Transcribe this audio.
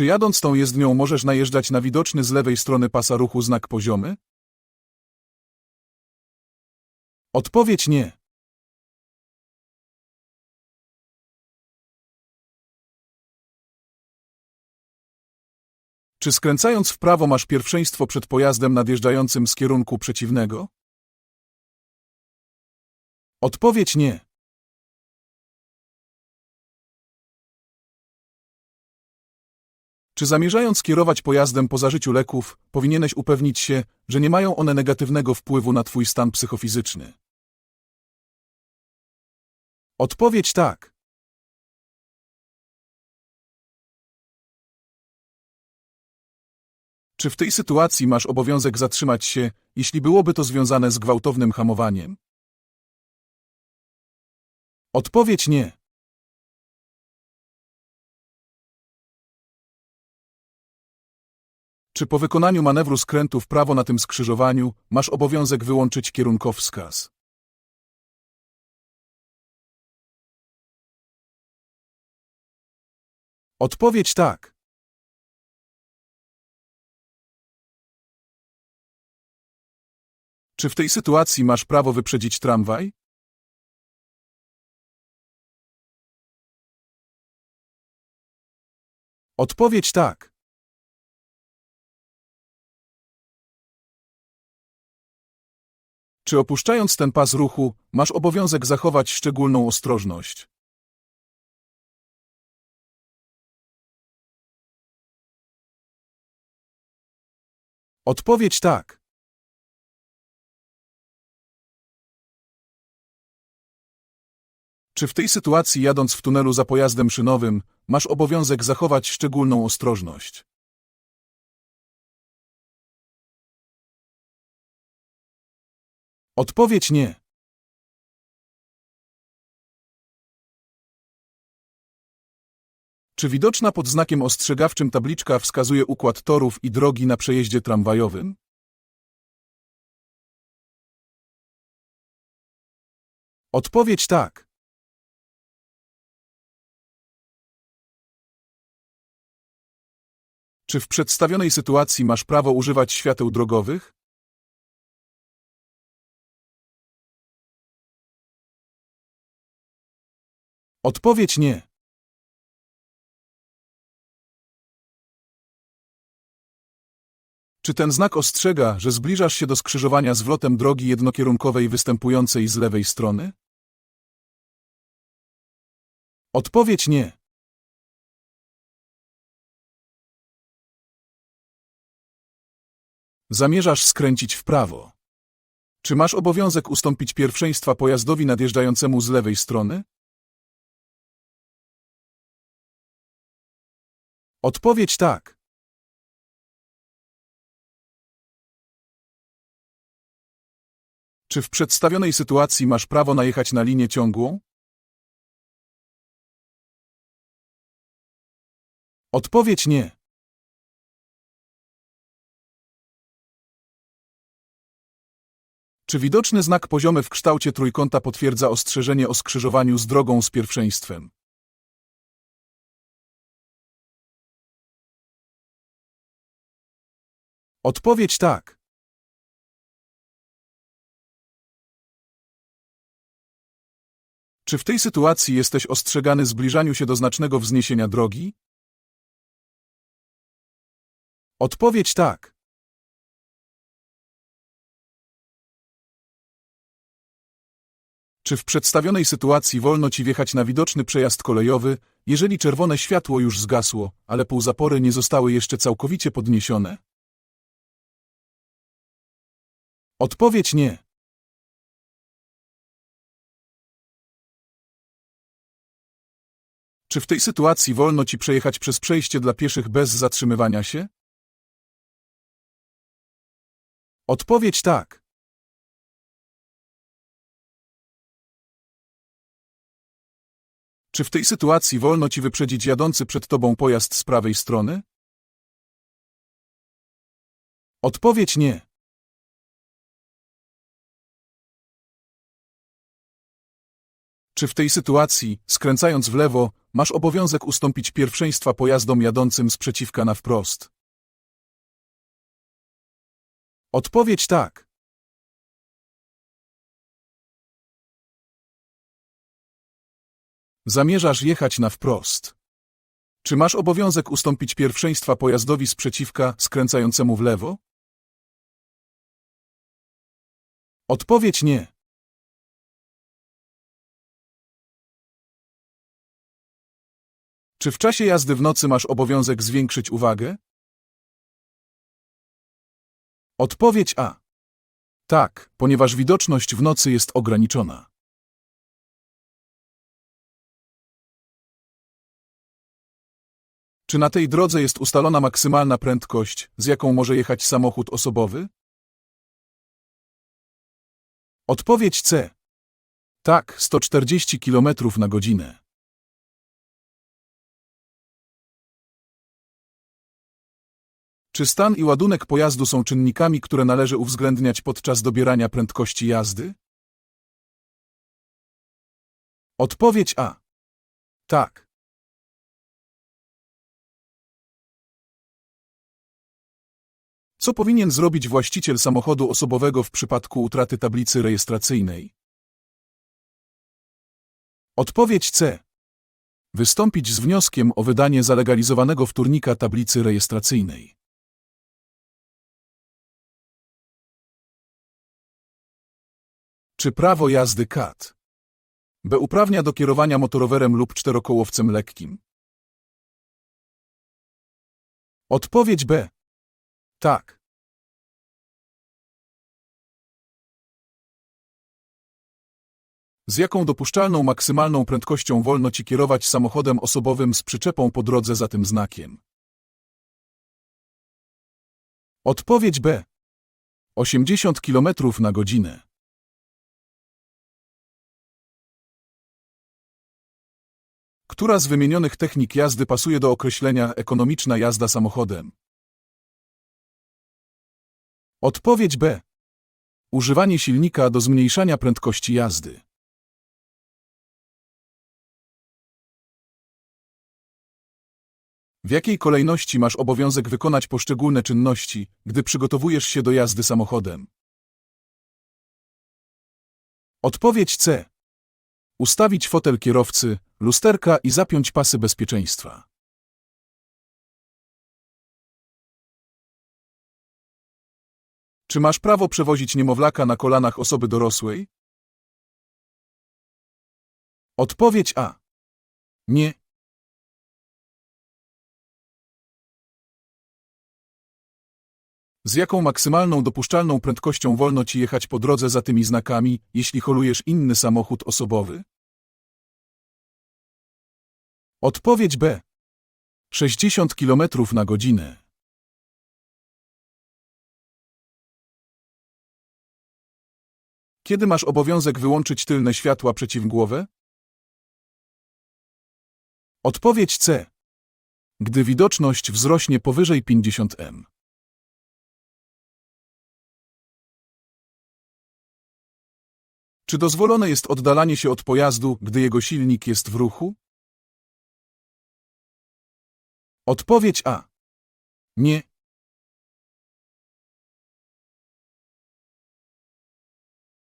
Czy jadąc tą jezdnią możesz najeżdżać na widoczny z lewej strony pasa ruchu znak poziomy? Odpowiedź nie. Czy skręcając w prawo masz pierwszeństwo przed pojazdem nadjeżdżającym z kierunku przeciwnego? Odpowiedź nie. Czy zamierzając kierować pojazdem po zażyciu leków, powinieneś upewnić się, że nie mają one negatywnego wpływu na twój stan psychofizyczny? Odpowiedź tak. Czy w tej sytuacji masz obowiązek zatrzymać się, jeśli byłoby to związane z gwałtownym hamowaniem? Odpowiedź nie. Czy po wykonaniu manewru skrętu w prawo na tym skrzyżowaniu masz obowiązek wyłączyć kierunkowskaz? Odpowiedź tak. Czy w tej sytuacji masz prawo wyprzedzić tramwaj? Odpowiedź tak. Czy opuszczając ten pas ruchu, masz obowiązek zachować szczególną ostrożność? Odpowiedź tak. Czy w tej sytuacji jadąc w tunelu za pojazdem szynowym, masz obowiązek zachować szczególną ostrożność? Odpowiedź nie. Czy widoczna pod znakiem ostrzegawczym tabliczka wskazuje układ torów i drogi na przejeździe tramwajowym? Odpowiedź tak. Czy w przedstawionej sytuacji masz prawo używać świateł drogowych? Odpowiedź nie. Czy ten znak ostrzega, że zbliżasz się do skrzyżowania z drogi jednokierunkowej występującej z lewej strony? Odpowiedź nie. Zamierzasz skręcić w prawo. Czy masz obowiązek ustąpić pierwszeństwa pojazdowi nadjeżdżającemu z lewej strony? Odpowiedź tak. Czy w przedstawionej sytuacji masz prawo najechać na linię ciągłą? Odpowiedź nie. Czy widoczny znak poziomy w kształcie trójkąta potwierdza ostrzeżenie o skrzyżowaniu z drogą z pierwszeństwem? Odpowiedź tak. Czy w tej sytuacji jesteś ostrzegany zbliżaniu się do znacznego wzniesienia drogi? Odpowiedź tak. Czy w przedstawionej sytuacji wolno ci wjechać na widoczny przejazd kolejowy, jeżeli czerwone światło już zgasło, ale półzapory nie zostały jeszcze całkowicie podniesione? Odpowiedź nie. Czy w tej sytuacji wolno ci przejechać przez przejście dla pieszych bez zatrzymywania się? Odpowiedź tak. Czy w tej sytuacji wolno ci wyprzedzić jadący przed tobą pojazd z prawej strony? Odpowiedź nie. Czy w tej sytuacji, skręcając w lewo, masz obowiązek ustąpić pierwszeństwa pojazdom jadącym z przeciwka na wprost? Odpowiedź tak. Zamierzasz jechać na wprost. Czy masz obowiązek ustąpić pierwszeństwa pojazdowi z przeciwka skręcającemu w lewo? Odpowiedź nie. Czy w czasie jazdy w nocy masz obowiązek zwiększyć uwagę? Odpowiedź A. Tak, ponieważ widoczność w nocy jest ograniczona. Czy na tej drodze jest ustalona maksymalna prędkość, z jaką może jechać samochód osobowy? Odpowiedź C. Tak, 140 km na godzinę. Czy stan i ładunek pojazdu są czynnikami, które należy uwzględniać podczas dobierania prędkości jazdy? Odpowiedź A. Tak. Co powinien zrobić właściciel samochodu osobowego w przypadku utraty tablicy rejestracyjnej? Odpowiedź C. Wystąpić z wnioskiem o wydanie zalegalizowanego wtórnika tablicy rejestracyjnej. Czy prawo jazdy KAT B uprawnia do kierowania motorowerem lub czterokołowcem lekkim? Odpowiedź B. Tak. Z jaką dopuszczalną maksymalną prędkością wolno ci kierować samochodem osobowym z przyczepą po drodze za tym znakiem? Odpowiedź B. 80 km na godzinę. Która z wymienionych technik jazdy pasuje do określenia ekonomiczna jazda samochodem? Odpowiedź B. Używanie silnika do zmniejszania prędkości jazdy. W jakiej kolejności masz obowiązek wykonać poszczególne czynności, gdy przygotowujesz się do jazdy samochodem? Odpowiedź C. Ustawić fotel kierowcy, lusterka i zapiąć pasy bezpieczeństwa. Czy masz prawo przewozić niemowlaka na kolanach osoby dorosłej? Odpowiedź A. Nie. Z jaką maksymalną dopuszczalną prędkością wolno ci jechać po drodze za tymi znakami, jeśli holujesz inny samochód osobowy? Odpowiedź B. 60 km na godzinę. Kiedy masz obowiązek wyłączyć tylne światła przeciwmgłowe? Odpowiedź C. Gdy widoczność wzrośnie powyżej 50 m. Czy dozwolone jest oddalanie się od pojazdu, gdy jego silnik jest w ruchu? Odpowiedź A. Nie.